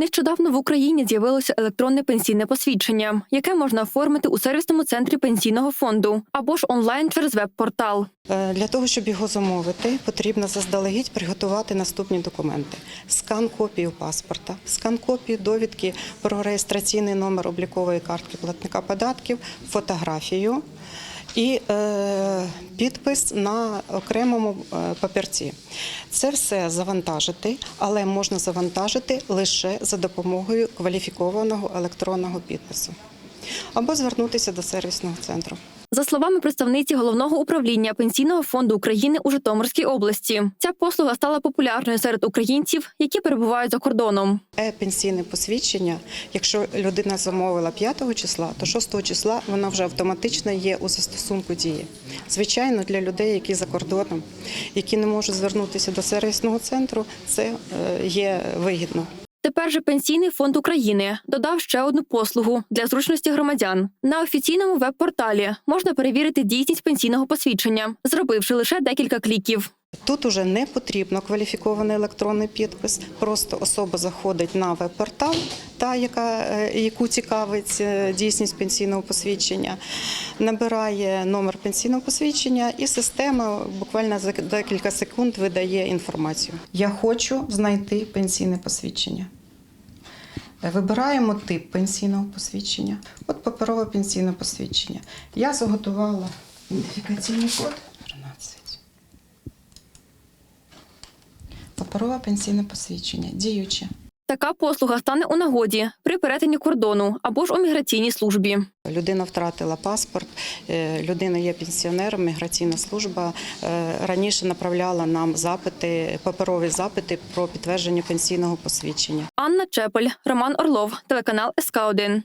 Нещодавно в Україні з'явилося електронне пенсійне посвідчення, яке можна оформити у сервісному центрі пенсійного фонду або ж онлайн через веб-портал. Е, Для того, щоб його замовити, потрібно заздалегідь приготувати наступні документи: скан копію паспорта, скан копію довідки про реєстраційний номер облікової картки платника податків, фотографію і е, підпис на окремому е, папірці. Це все завантажити, але можна завантажити лише за допомогою кваліфікованого електронного підпису або звернутися до сервісного центру. За словами представниці головного управління пенсійного фонду України у Житомирській області, ця послуга стала популярною серед українців, які перебувають за кордоном. Е-пенсійне посвідчення, якщо людина замовила 5 числа, то 6 числа вона вже автоматично є у застосунку дії. Звичайно, для людей, які за кордоном, які не можуть звернутися до сервісного центру, це е, є вигідно. Тепер же пенсійний фонд України додав ще одну послугу для зручності громадян. На офіційному веб-порталі можна перевірити дійсність пенсійного посвідчення, зробивши лише декілька кліків. Тут уже не потрібно кваліфікований електронний підпис. Просто особа заходить на веб-портал, та яка е, яку цікавить е, дійсність пенсійного посвідчення, набирає номер пенсійного посвідчення, і система буквально за декілька секунд видає інформацію. Я хочу знайти пенсійне посвідчення. Вибираємо тип пенсійного посвідчення. От паперове пенсійне посвідчення. Я заготувала ідентифікаційний код 13. Паперове пенсійне посвідчення, діюче. Така послуга стане у нагоді при перетині кордону або ж у міграційній службі. Людина втратила паспорт, е, людина є пенсіонером, міграційна служба е, раніше направляла нам запити, паперові запити про підтвердження пенсійного посвідчення. Анна Чепель, Роман Орлов, телеканал СК 1